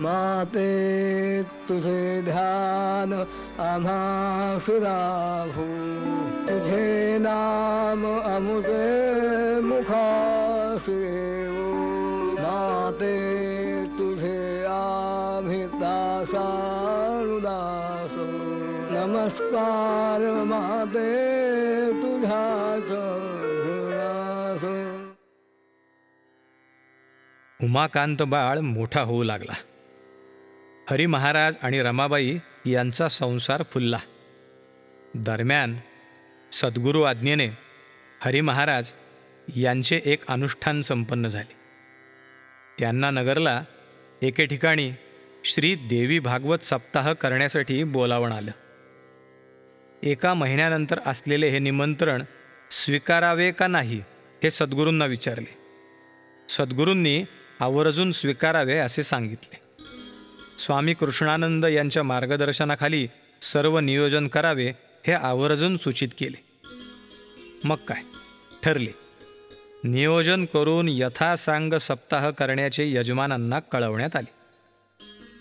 माते तुझे ध्यान आम्हा सुराभू तुझे नाम अमुते मुखासे माते तुझे आम्ही दासानुदास नमस्कार माते तुझ्याच ऋणास. उमाकांत बाळ मोठा होऊ लागला हरी महाराज आणि रमाबाई यांचा संसार फुलला. दरम्यान सद्गुरू आज्ञेने हरी महाराज यांचे एक अनुष्ठान संपन्न झाले. त्यांना नगरला एके ठिकाणी श्री देवी भागवत सप्ताह करण्यासाठी बोलावण आलं. एका महिन्यानंतर असलेले हे निमंत्रण स्वीकारावे का नाही हे सद्गुरूंना विचारले. सद्गुरूंनी आवर्जून स्वीकारावे असे सांगितले. स्वामी कृष्णानंद यांच्या मार्गदर्शनाखाली सर्व नियोजन करावे हे आवर्जून सूचित केले. मग काय? ठरले. नियोजन करून यथासांग सप्ताह करण्याचे यजमानांना कळवण्यात आले.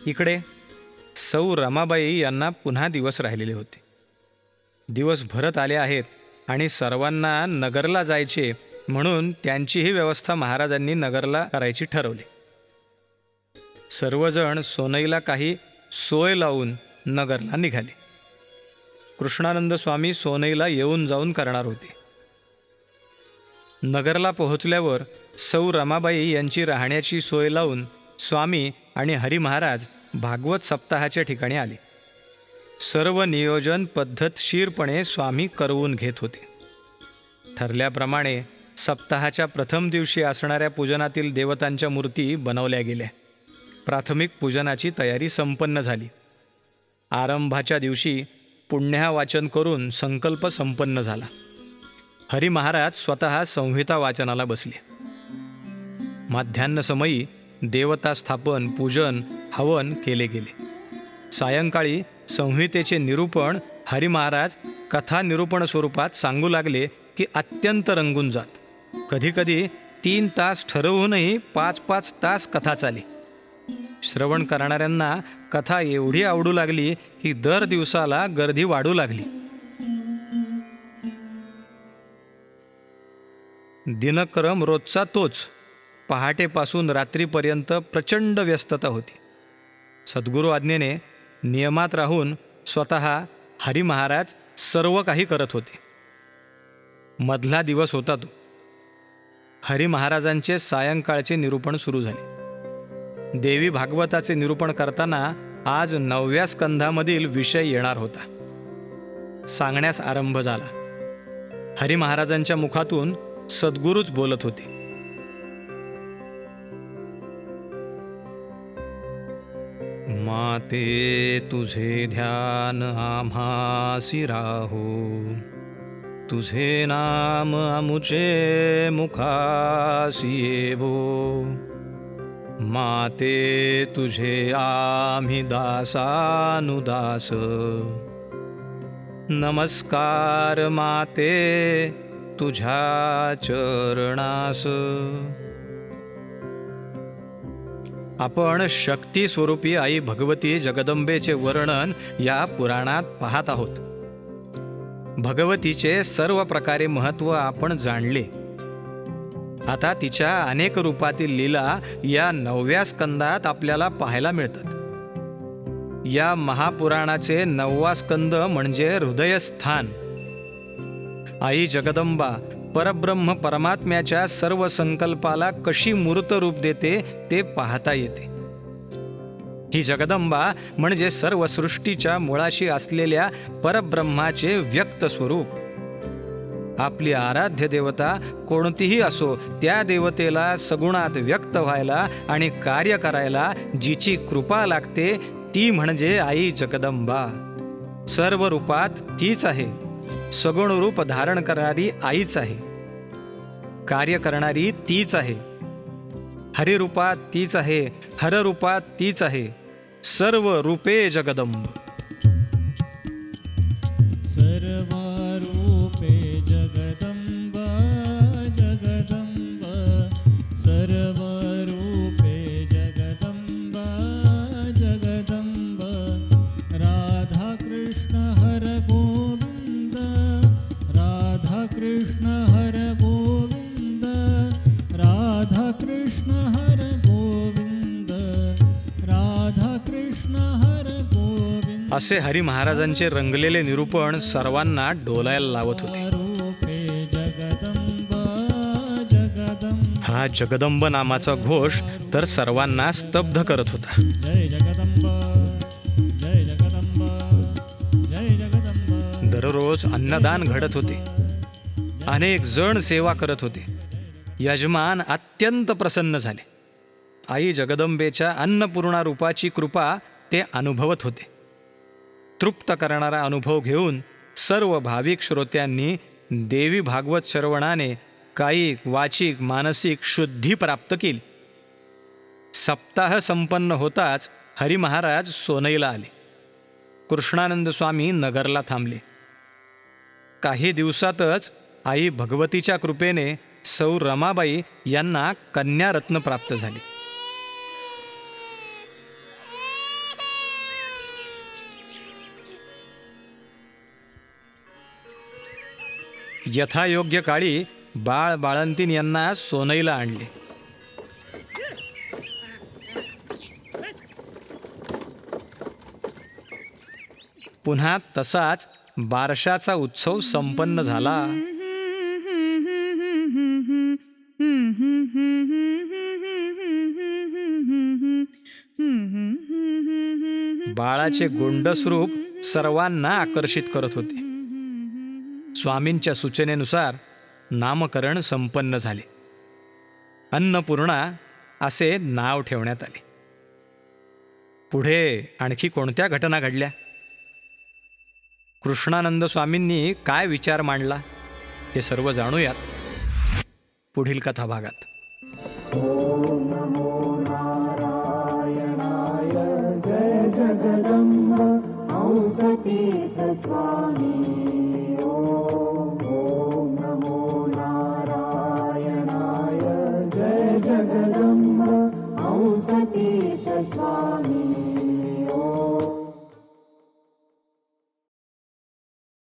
इकडे सौ रमाबाई यांना पुन्हा दिवस राहिलेले होते. दिवस भरत आले आहेत आणि सर्वांना नगरला जायचे म्हणून त्यांचीही व्यवस्था महाराजांनी नगरला करायची ठरवली. सर्वजण सोनईला काही सोय लावून नगरला निघाले. कृष्णानंद स्वामी सोनईला येऊन जाऊन करणार होते. नगरला पोहोचल्यावर सौ रमाबाई यांची राहण्याची सोय लावून स्वामी आणि हरिमहाराज भागवत सप्ताहाच्या ठिकाणी आले. सर्व नियोजन पद्धतशीरपणे स्वामी करवून घेत होते. ठरल्याप्रमाणे सप्ताहाच्या प्रथम दिवशी असणाऱ्या पूजनातील देवतांच्या मूर्ती बनवल्या गेल्या. प्राथमिक पूजनाची तयारी संपन्न झाली. आरंभाच्या दिवशी पुण्या वाचन करून संकल्प संपन्न झाला. हरी महाराज स्वतः संहिता वाचनाला बसले. माध्यान्हसमयी देवता स्थापन पूजन हवन केले गेले. सायंकाळी संहितेचे निरूपण हरी महाराज कथा निरूपण स्वरूपात सांगू लागले की अत्यंत रंगून जात. कधीकधी तीन तास ठरवूनही पाच पाच तास कथा चाली. श्रवण करणाऱ्यांना कथा एवढी आवडू लागली की दर दिवसाला गर्दी वाढू लागली. दिनक्रम रोजचा तोच. पहाटेपासून रात्रीपर्यंत प्रचंड व्यस्तता होती. सद्गुरू आज्ञेने नियमात राहून स्वतः हरी महाराज सर्व काही करत होते. मधला दिवस होता तो. हरी महाराजांचे सायंकाळचे निरूपण सुरू झाले. देवी भागवताचे निरूपण करताना आज नवव्या स्कंधामधील विषय येणार होता. सांगण्यास आरंभ झाला. हरी महाराजांच्या मुखातून सद्गुरूच बोलत होते. माते तुझे ध्यान आम्हासी राहो. तुझे नाम अमुचे मुखासी येवो. माते तुझे आम्ही दासानुदास. नमस्कार माते तुझ्या चरणास. आपण शक्ती स्वरूपी आई भगवती जगदंबेचे वर्णन या पुराणात पाहत आहोत. भगवतीचे सर्व प्रकारे महत्त्व आपण जाणले. आता तिच्या अनेक रूपातील लीला या नवव्या स्कंदात आपल्याला पाहायला मिळतात. या महापुराणाचे नववा स्कंद म्हणजे हृदयस्थान. आई जगदंबा परब्रह्म परमात्म्याच्या सर्व संकल्पाला कशी मूर्त रूप देते ते पाहता येते. ही जगदंबा म्हणजे सर्व सृष्टीच्या मुळाशी असलेल्या परब्रह्माचे व्यक्त स्वरूप. आपली आराध्य देवता कोणतीही असो त्या देवतेला सगुणात व्यक्त व्हायला आणि कार्य करायला जिची कृपा लागते ती म्हणजे आई जगदंबा. सर्व रूपात तीच आहे. सगुण रूप धारण करणारी आईच आहे. कार्य करणारी तीच आहे. हरिरूपात तीच आहे हररूपात तीच आहे. सर्व रूपे जगदंब. असे हरी महाराजांचे रंगलेले निरूपण सर्वांना डोलायला लावत होते. हा जगदंब नामाचा घोष तर सर्वांना स्तब्ध करत होता. दररोज अन्नदान घडत होते. अनेक जण सेवा करत होते. यजमान अत्यंत प्रसन्न झाले. आई जगदंबेच्या अन्नपूर्णा रूपाची कृपा ते अनुभवत होते. तृप्त करणारा अनुभव घेऊन सर्व भाविक श्रोत्यांनी देवी भागवत श्रवणाने कायिक वाचिक मानसिक शुद्धी प्राप्त केली. सप्ताह संपन्न होताच हरिमहाराज सोनईला आले. कृष्णानंद स्वामी नगरला थांबले. काही दिवसातच आई भगवतीच्या कृपेने सौ रमाबाई यांना कन्यारत्न प्राप्त झाली. यथायोग्य काळी बाळ बाळंतीन यांना सोनईला आणले. पुन्हा तसाच बारशाचा उत्सव संपन्न झाला. बाळाचे गोंडस रूप सर्वांना आकर्षित करत होते. स्वामींच्या सूचनेनुसार नामकरण संपन्न झाले. अन्नपूर्णा असे नाव ठेवण्यात आले. पुढे आणखी कोणत्या घटना घडल्या? कृष्णानंद स्वामींनी काय विचार मांडला? हे सर्व जाणूयात पुढील कथाभागात जय स्वामी